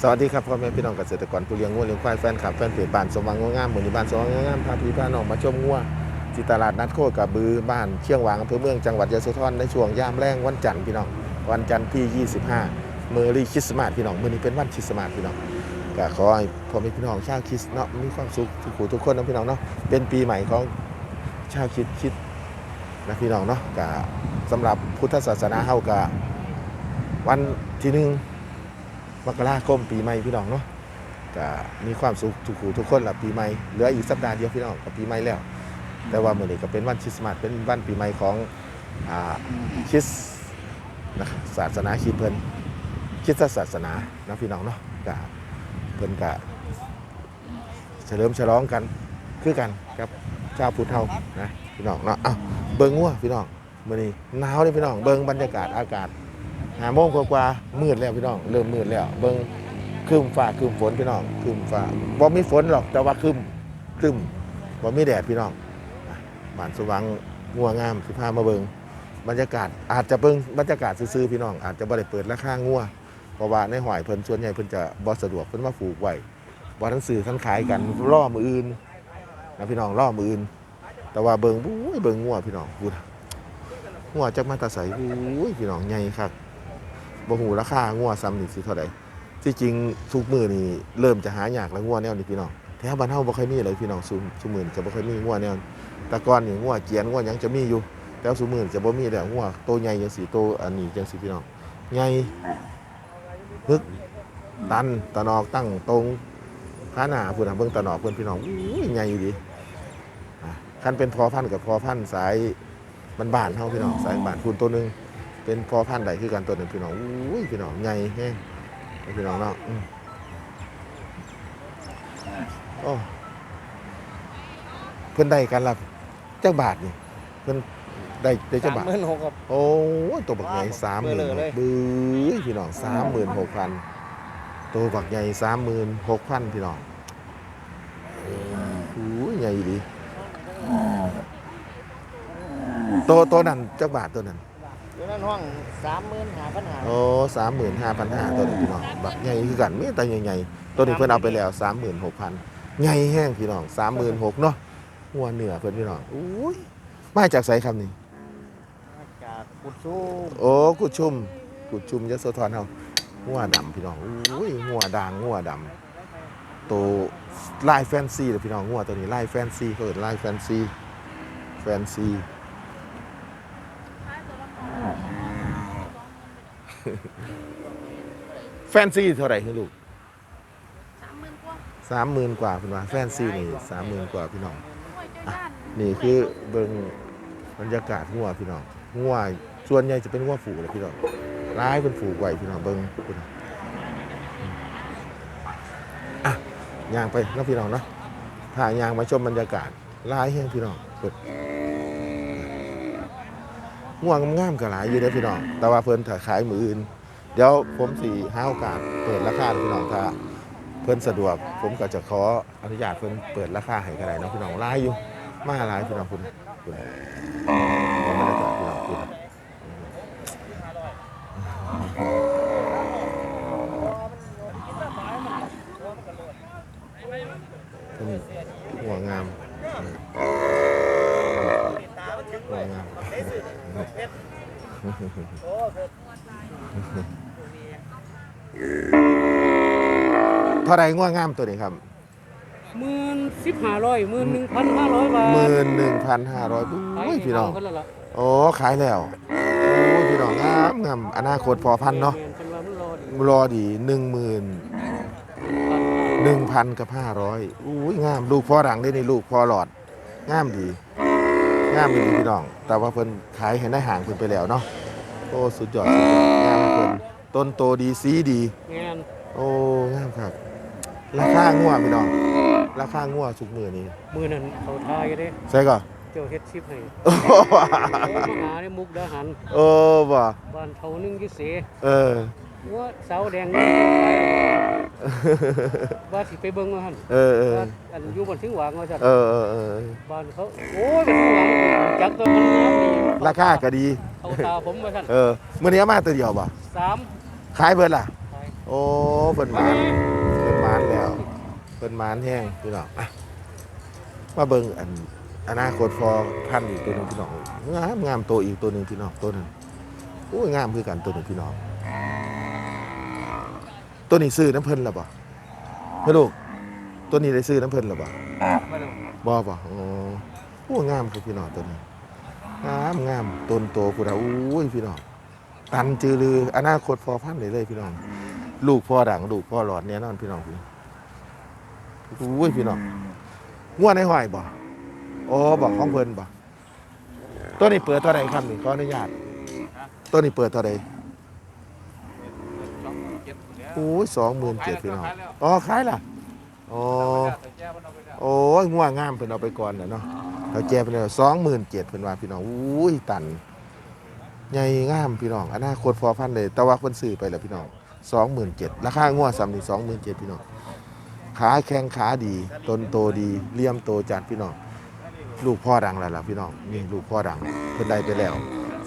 สวัสดีครับพ่อแม่พี่น้องเกษตรกรผู้เลี้ยงงัวเลี้ยงควายแฟนคลับแฟนเพจบ้านสมวังงัวงามหมู่นี้บ้านสมวังงัวงามพาพี่พาน้องมาชมงัวที่ตลาดนัดโคกระบือบ้านเชียงหวางอำเภอเมืองจังหวัดยะโสธรในช่วงยามแรงวันจันทร์พี่น้องวันจันทร์ที่ 25เมอรี่คริสต์มาสพี่น้องมื้อนี้เป็นวันคริสต์มาสพี่น้องก็ขอให้พ่อแม่พี่น้องชาวคริสต์เนาะมีความสุขทุกทุกคนนะพี่น้องเนาะเป็นปีใหม่ของชาวคริสต์คริสต์นะพี่น้องเนาะก็สำหรับพุทธศาสนาเฮาก็วันที่หนึ่ง มกราคมปีใหม่พี่น้องเนาะก็มีความสุขทุกคู่ทุกคนละปีใหม่เหลืออีกสัปดาห์เดียวพี่น้องกับปีใหม่แล้ว แต่ว่ามื้อนี้ก็เป็นวันคริสต์มาสเป็นวันปีใหม่ของอ่าคริสต์นะครับศาสนาคริสต์เพิ่นคริสตศาสนานะพี่น้องเนาะก็เพิ่นก็เฉลิมฉลองกันคือกันกับชาวพุทธเฮานะพี่น้องเนาะอ้าวเบิ่งงัวพี่น้องมื้อนี้หนาวเลยพี่น้องเบิ่งบรรยากาศอากาศ หาโมงกว่าๆมืดแล้วพี่น้อง เริ่มมืดแล้ว เบิ่งครึมฟ้าครึมฝนพี่น้องครึมฟ้าบ่มีฝนหรอกแต่ว่าครึมครึมบ่มีแดดพี่น้องอะบ้านสว่างงัวงามสิพามาเบิ่งบรรยากาศอาจจะเบิ่งบรรยากาศซื่อๆพี่น้อง อาจจะบ่ได้เปิดราคางัวเพราะว่าในหอยเพิ่นส่วนใหญ่เพิ่นจะบ่สะดวกเพิ่นมาผูกไว้บ่ทั้งซื้อทั้งขายกันล่อมืออื่นนะพี่น้องล่อมืออื่น แต่ว่าเบิ่งบู้ยเบิ่งงัวพี่น้องพูดงัวจักมาตาใสบู้ยพี่น้องใหญ่ครับ บหูราคางัวซ้ำนี่สิเท่าใดที่จริงทุกมือนี่เริ่มจะหายากแล้วงัวแนวนี้พี่น้องแถวบ้านเฮาบ่ค่อยมีเลยพี่น้องซุซุมือนี้จะบ่ค่อยมีงัวแนวนี้แต่ก่อนนี่งัวเกียนงัวหยังจะมีอยู่แต่ซุมือนี้จะบ่มีแล้วงัวโตใหญ่จังซี่โตอันนี้จังซี่พี่น้องใหญ่พึกตันตะนอกตั้งตรงขาหน้าพุ่นน่ะเบิ่งตะนอกเพิ่นพี่น้องอุ้ยใหญ่อยู่ดีคันเป็นพอพันกับพอพันสายบ้านๆเฮาพี่น้องสายบ้านพุ่นตัวหนึง เป็นพอพันธุ์ใดคือกันตัวหนึ่งพี่น้องอุ้ยพี่น้องใหญ่แห้งพี่น้องเนาะอืมโอ้เพิ่นได้กันละจักบาทนี่เพิ่นได้ได้จักบาทหมื่นหกครับโอ้ยตัวบักใหญ่สามหมื่นเบลอเลยบื้อพี่น้องสามหมื่นหกพันตัวบักใหญ่สามหมื่นหกพันพี่น้องอู้ยใหญ่ดีตัวตัวนั้นจักบาทตัวนั้น อยู่นั่นห้องสามหมื่นหาปัญหาโอ้สามหมื่นห้าพันห้าตัวนี้พี่น้องบักใหญ่คือกันไม่แต่ใหญ่ๆตัวนี้เพิ่นเอาไปแล้วสามหมื่นหกพันใหญ่แห้งพี่น้องสามหมื่นหกเนาะหัวเหนือเพิ่นพี่น้องอุ้ยมาจากไสครับนี่จากกุดสู้โอ้กุดชุมกุดชุมยโสธรเฮาหัวดำพี่น้องอุ้ยหัวด่างหัวดำตัวลายแฟนซีเลยพี่น้องหัวตัวนี้ลายแฟนซีเขาเอิ้นลายแฟนซีแฟนซี แฟนซีเท่าไหร่คือลูกสามหมื่นกว่าสามหมื่นกว่าพี่น้องแฟนซีนี่สามหมื่นกว่าพี่น้อง โอ้ยเจ้าย่านนี่คือเบิ่งบรรยากาศงัวพี่น้องงัวส่วนใหญ่จะเป็นงัวฝูเลยพี่น้องร้ายเป็นฝูไว้พี่น้องเบิ่งพี่น้องอืมอะย่างไปเนาะพี่น้องเนาะพาย่างมาชมบรรยากาศร้ายแห้งพี่น้องเปิด ง่วงงามก็หลายอยู่เด้อพี่น้อง แต่ว่าเพิ่นถ้าขายมืออื่น เดี๋ยวผมสิหาโอกาสเปิดราคาพี่น้องถ้าเพิ่นสะดวก ผมก็จะขออนุญาตเพิ่นเปิดราคาให้ก็ได้เนาะพี่น้องหลายอยู่ มาหลายพี่น้องคุณคุณบรรยากาศพี่น้องคุณเพิ่นหัวงามหัวงาม เท่าไรง่วงงามตัวนี้ครับหมื่นสิบห้าร้อยหมื่นหนึ่งพันห้าร้อยบาทหมื่นหนึ่งพันห้าร้อยอุ้ยพี่น้องคนละละโอ้ขายแล้วโอ้ยพี่น้องงามงามอนาคตพอพันเนาะแม่เป็นว่ามันรอดีรอดีหนึ่งหมื่นหนึ่งพันกับห้าร้อยอุ้ยงามลูกพ่อหลังได้นี่ลูกพ่อหลอดงามดี งามดีพี่น้อง แต่ว่าเพิ่นขายให้ในห่างเพิ่นไปแล้วเนาะ โอ้สุดยอดสุดยอดงามเพิ่นต้นโตดีสีดี แม่นโอ้งามครับ ราคางัวพี่น้อง ราคางัวสุกมือนี้มือนั้นเขาทายเด้ใช่ก่อน เจ้าเฮ็ดชิปให้โอ้โอ้มาหาในมุกดาหารเออว่ะบ้านเท่านึงยี่เสเออว่าเสาแดง ว่าสิไปเบิ่งว่าหั่นเออเออ ว่าอันอยู่บนถึงหวางว่าซั่นเออเออเออบ้านเขาโอ้ยเป็นหวางจักตัวมันงามดีราคาก็ดี เขาตาผมว่าซั่นเออมื่อนี้เอามาตัวเดียวป่ะสามขายเบิดล่ะขายโอ้เพิ่นหมานเพิ่นหมานแล้วเพิ่นหมานแห้งพี่น้องอะมาเบิ่งอันอนาคตฟอพันธุ์อีกตัวหนึงพี่น้องงามงามตัวอีกตัวหนึงพี่น้องตัวหนึงโอ้ยงามคือกันตัวหนึงพี่น้อง ตัวนี้ซื้อน้ำเพิ่นแล้วบ่เฮ้ยลูก ตัวนี้ได้ซื้อน้ำเพิ่นแล้วบ่บ่บ่อ๋อโอ้ยงามคือพี่น้องตัวนี้งามงามต้นโตพุ่นน่ะอุ้ยพี่น้องตันจือลืออนาคตพอพันเลยเลยพี่น้อง ลูกพ่อดังลูกพ่อหลอดเนี่ยนอนพี่น้องพี่อุ้ยพี่น้องง่วนในหอยบ่โอ้บอกของเพิ่นบ่ตัวนี้เปิดเท่าไหรครับนี่ขออนุญาตตัวนี้เปิดเท่าไหร โอ้ยสองหมื่นเจ็ดพี่น้องอ๋อขายล่ะอ๋อโอ้ยง่วงงามเพิ่นเอาไปก่อนน่ะเนาะเขาแจไปแล้วสองหมื่นเจ็ดเพิ่นว่าพี่น้องอุ้ยตันใหญ่งามพี่น้องอนาคตพอพันเลย แต่ว่าคนซื้อไปแล้วพี่น้องสองหมื่นเจ็ดราคางัวซ้ำนี่สองหมื่นเจ็ดพี่น้องขาแข้งขาดีต้นโตดีเลี่ยมโตจัดพี่น้องลูกพ่อดังแล้วล่ะพี่น้องนี่ลูกพ่อดังเพิ่นได้ไปแล้ว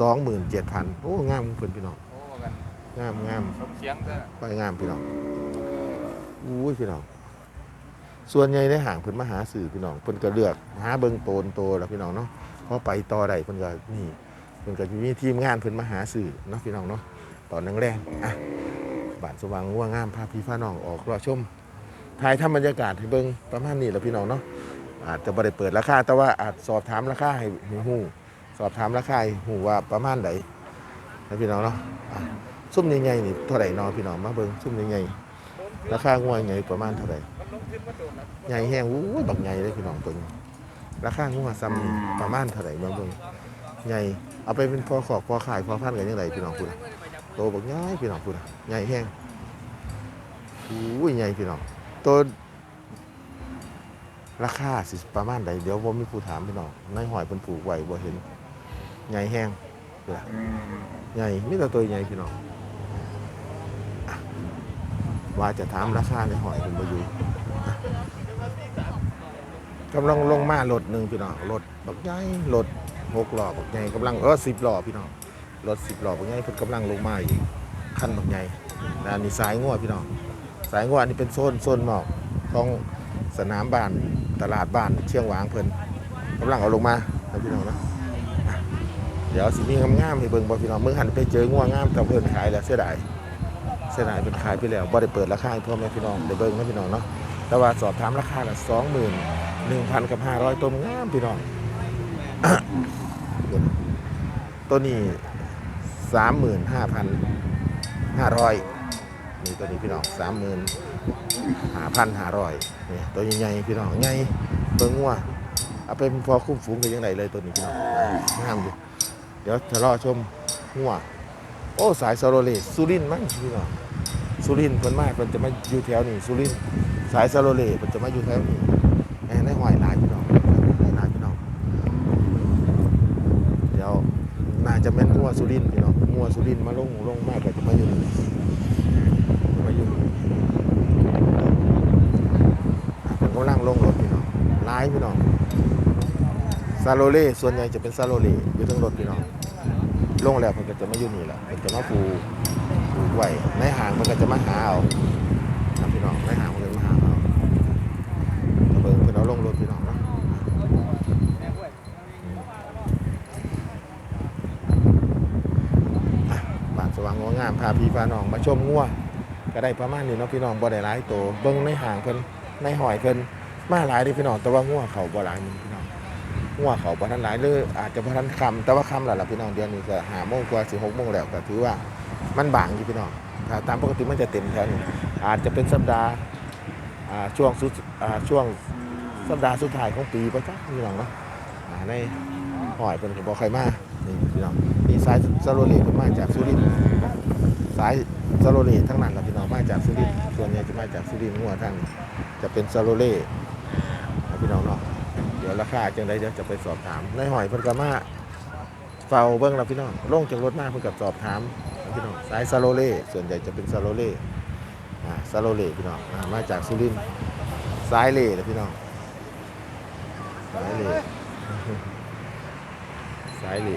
สองหมื่นเจ็ดพันโอ้งามเพิ่นพี่น้อง งามงามเสียงเด้อไปงามพี่น้องอุ้ยพี่น้อง ส่วนใหญ่ในห่างเพิ่นมาหาสื่อพี่น้องเพิ่นก็เลือกหาเบิ่งโตนโตแล้วพี่น้องเนาะพอไปต่อได้เพิ่นก็นี่เพิ่นก็จะมีทีมงานเพิ่นมาหาสื่อเนาะพี่น้องเนาะตอนแรงๆอะบ้านสว่างง่วงงามพาพี่พาน้องออกรอชมถ่ายทำบรรยากาศให้เบิ่งประมาณนี้แหละพี่น้องเนาะอาจจะบ่ได้เปิดราคาแต่ว่าอาจสอบถามราคาให้ฮู้สอบถามราคาให้ฮู้ว่าประมาณใดนะพี่น้องเนาะอะ ซุ่มใหญ่ๆนี่เท่าไหร่นาะพี่น้องมาเบิ่งซุ่มใหญ่ๆราคาง่วงใหญ่ประมาณเท่าไหร่ใหญ่แห้งอู้ยบักใหญ่เลยพี่น้องตัวนี้ราคาง่วงซ้ำประมาณเท่าไหร่มาเบิ่งใหญ่เอาไปเป็นพอขอกพอขายพอพันกันยังไงพี่น้องคุณโตบักใหญ่พี่น้องคุณใหญ่แห้งอู้ยใหญ่พี่น้องตัวราคาสิประมาณใดเดี๋ยวผมมีผู้ถามพี่น้องในหอยเพิ่นปลูกไว้บ่เห็นใหญ่แห้งเด้อใหญ่มีแต่ตัวใหญ่พี่น้อง ว่าจะถามราคาในหอยเพิ่นบ่อยู่อะกำลังลงมารถหนึ่งพี่น้องรถบักใหญ่รถหกหล่อบักใหญ่กำลังเออสิบหล่อพี่น้องรถสิบหล่อบักใหญ่เพิ่นกำลังลงมาอีกคันบักใหญ่และอันนี้สายงัวพี่น้องสายงวอันนี้เป็นโซนโซนหมอกของสนามบ้านตลาดบ้านเชียงหวางเพิ่นกำลังเอาลงมานะพี่น้องนะเดี๋ยวสิมีงามๆให้เบิ่งบ่พี่น้องเมื่อหันไปเจองวงามแต่เพิ่นขายแล้วเสียดาย เสียดายเป็นขายไปแล้วบ่ได้เปิดราคาให้พ่อแม่พี่น้องได้เบิ่งนะพี่น้องเนาะแต่ว่าสอบถามราคาละ21,000กับ500ตัวงามพี่น้องตัวนี้สามหมื่นห้าพันห้าร้อยนี่ตัวนี้พี่น้องสามหมื่นห้าพันห้าร้อยนี่ตัวใหญ่ๆพี่น้องใหญ่เบิ่งงัวเอาไปพอคุ้มฝูงกันยังไงเลยตัวนี้พี่น้องงามอยู่เดี๋ยวจะรอชมงัวโอ้สายซาโรเลสุรินมั้งพี่น้อง สุรินทร์เพิ่นมาเพิ่นจะมาอยู่แถวนี้สุรินทร์สายซาโรเลเพิ่นจะมาอยู่แถวนี้แหม่ในห้อยหลายพี่น้องหลายพี่น้องเดี๋ยวน่าจะเป็นมัวสุรินทร์พี่น้องมัวสุรินทร์มาลงลงมากก็จะมาอยู่นี่มาอยู่นี่ผมกำลังลงรถพี่น้องร้ายพี่น้องซาโลเล่ส่วนใหญ่จะเป็นซาโลเล่อยู่ทั้งรถพี่น้องลงแล้วมันก็จะมาอยู่นี่แหละมันจะมาปูปู ไว้ในห่างมันก็จะมาหาเอานะพี่น้องในห่างมันก็จะมาหาเอาเบิ่งเพิ่นเอาลงรถพี่น้องนะบานสว่างงัวงามพาพี่พาน้องมาชมงัวก็ได้ประมาณนี้เนาะพี่น้องบ่ได้หลายโตวเบิ่งในห่างเพิ่นในหอยเพิ่นมาหลายด้พี่น้องแต่ว่างัวเขาบ่หลายนี่พี่น้องงัวเขาบ่ทันหลายเลยออาจจะบ่ทันคำแต่ว่าคำแล้วล่ะพี่น้องเดือนนี้ก็5โมงกว่าสิ6โมงแล้วก็ถือว่า มันบางอยู่พี่น้องตามปกติมันจะเต็มแถวนี้อาจจะเป็นสัปดาห์ช่วงสุดช่วงสัปดาห์สุดท้ายของปีบ่จ๊ะพี่น้องเนาะอ่าในหอยเพิ่นบ่ค่อยมานี่พี่น้องนี่สายซาโรเลเพิ่นมาจากสุรินทร์สายซาโลเล่ทั้งนั้นแหละพี่น้องมาจากสุรินทร์ส่วนใหญ่จะมาจากสุรินทร์หัวทั้งจะเป็นซาโลเล่พี่น้องเนาะเดี๋ยวราคาจังไดเดี๋ยวจะไปสอบถามในหอยเพิ่นก็มาเฝ้าเบิ่งแล้วพี่น้องลงจากรถมาเพิ่นก็สอบถาม พี่น้องสายซาโลเล่ส่วนใหญ่จะเป็นซาโลเล่ซาโลเล่พี่น้องมาจากสุรินสายเล่นะพี่น้องสายเล่สายเล่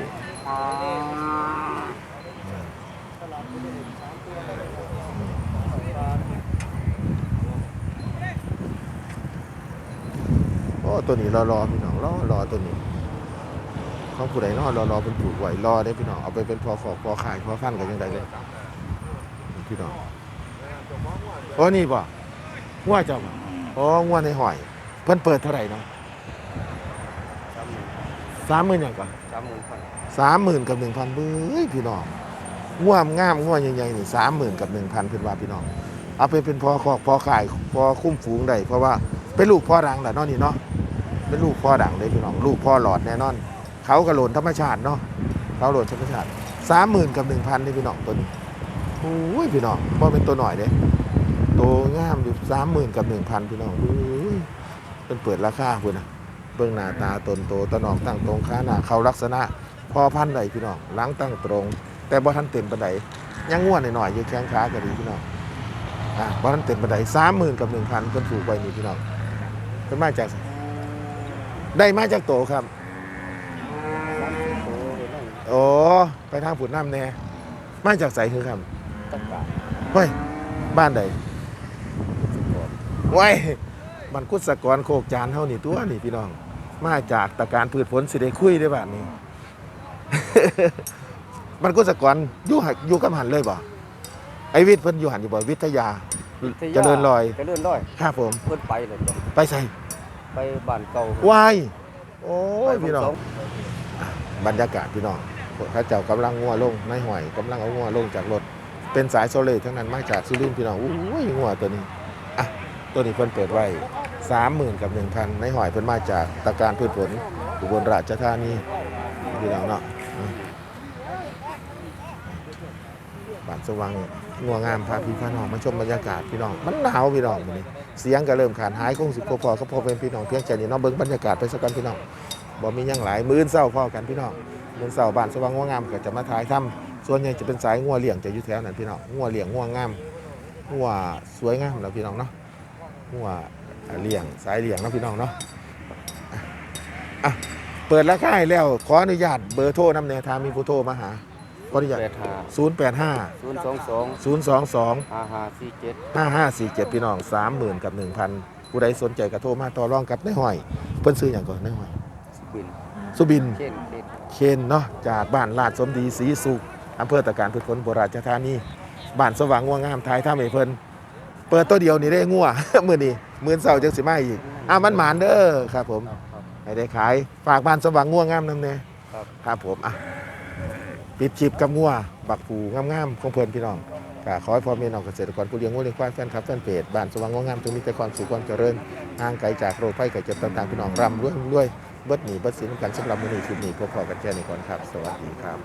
โอ้ตัวนี้รอรอพี่น้องรอรอตัวนี้ ของผู้ใดเนอรอรอเป็นผูกไว้รอได้พี่น้องเอาไปเป็นพอขอกพอขายพอฟันกันยังไงเลยพี่น้องโอ้นี่ป่ะงัวเจ้าบ่อ๋องัวในหอย เพิ่นเปิดเท่าไหร่เนาะสามหมื่นอย่างก่อนสามหมื่นพันสามหมื่นกับหนึ่งพันเบ้ยพี่น้องง่วมงามง่วใหญ่ๆนี่สามหมื่นกับหนึ่งพันเป็นว่าพี่น้อง เอาไปเป็นพอขอกพอขายพอคุ้มฝูงได้เพราะว่าเป็นลูกพ่อดังแหละนาะนี่เนาะเป็นลูกพ่อดังเลยพี่น้อง ลูกพ่อหลอดแน่นอน เขากระโหลนธรรมชาติเนาะเขาโหลนธรรมชาติสามหมื่นกับหนึ่งพันนี่พี่น้องตัวนี้โอ้ยพี่น้องเพอเป็นตัวหน่อยเด้ตัวงามอยู่สามหมื่นกับหนึ่งพันพี่น้องโอ้ยเป็นเปิดราคาคุณนะเบื้องหน้าตาตนโตตะนองตั้งตรงขาหน้าเขาลักษณะพอพันธุ์ใดพี่น้องล้างตั้งตรง แต่บ่ทันเต็มปานใดยังง่วนหน่อยๆอยู่แข้งขาก็ดีพี่น้องอะบ่ทันเต็มปานใดสามหมื่นกับหนึ่งพันเพิ่นถูกไว้นี่พี่น้องเพิ่นมาจาก ได้มาจากโตครับ สามสิบโตเลยนั่ง โอ้ไปทางผุดน้ำแน่มาจากไสคือครับตะกาเฮ้ยบ้านใดไว้ยมันกุศกรโคกจานเฮานี่ตัวนี่พี่น้อง มาจากตะการพืชผลสิได้คุยได้บ้านนี้ มันกุศกรอยู่หักอยู่กับหันเลยบ่ไอวิทย์เพิ่นอยู่หันอยู่บ่วิทยาเจริญลอยเจริญลอยครับผม เพิ่นไปเลยจ้ะไปใส่ไปบ้านเก่า วายโอ้ยไปพี่น้องสบรรยากาศพี่น้อง พระเจ้ากำลังงัวลงในหอยกำลังเอางัวลงจากรถเป็นสายโซเลทั้งนั้นมาจากสุรินทร์พี่น้องอุ้ยงัวตัวนี้อะตัวนี้เพิ่นเปิดไว้สามหมื่นกับหนึ่งพันในหอยเพิ่นมาจากตะการพืชผลอุบลราชธานีพี่น้องเนาะบานสว่างงัวงามพาพี่พาน้องมาชมบรรยากาศพี่น้องมันหนาวพี่น้องมื้อนี้เสียงก็เริ่มขาดหายคงสิพอพอก็พอเป็นพี่น้องเพียงแค่นี้เนาะเบิ่งบรรยากาศไปสักกันพี่น้องบ่มียังหลายมื้ออนเช้าพอกันพี่น้อง มื้ออนเช้าบ้านสว่างงัวงามก็จะมาถ่ายทำส่วนใหญ่จะเป็นสายงัวเลี้ยงจะอยู่แถวนั้นพี่น้องงัวเลี้ยงงัวงามงัวสวยงามแล้วพี่น้องเนาะงัวเลี้ยงสายเลี้ยงเนาะพี่น้องเนาะอะอะเปิดราคาให้แล้วขออนุญาตเบอร์โทรนำแนวทางมีผู้โทรมาหาขออนุญาตแปดห้า085ศูนย์สองสอง022ห้าห้าสี่เจ็ดห้าห้าสี่เจ็ดพี่น้องสามหมื่นกับหนึ่งพันผู้ใดสนใจก็โทรมาต่อรองกับนายห้อย เพิ่นซื้ออย่างก่อนนายห้อยสบิน สุบิน เช่นเช่นเคนเนาะจากบ้านลาดสมดีศรีสุขอำเภอตะการพืชผลโบราชธานีบ้านสว่างง่วงงามทายท่าเมเพิ่นเปิดตัวเดียวนี่ได้งัว มื้อนี้มื้อเสาร์จังสิมาอีกอะมันหมานเด้อครับผมครับครับ ให้ได้ขายฝากบ้านสว่างง่วงงามนำแน่ครับ ครับผมอะปิดคลิปกับงัวบักผูงามๆของเพิ่นพี่น้องก็ขอให้พ่อแม่น้องเกษตรกรผู้เลี้ยงวัวเลี้ยงควายแฟนคลับแฟนเพจบ้านสว่างงามงามจงมีแต่ความสุขความเจริญห่างไกลจากโรคภัยไข้เจ็บต่างๆพี่น้องร่ำรวยรวย เบิดหนีเบิดสินกันสำหรับมื้อนี้คลิปนี้พบพอกันแค่นี้ก่อนครับ สวัสดีครับ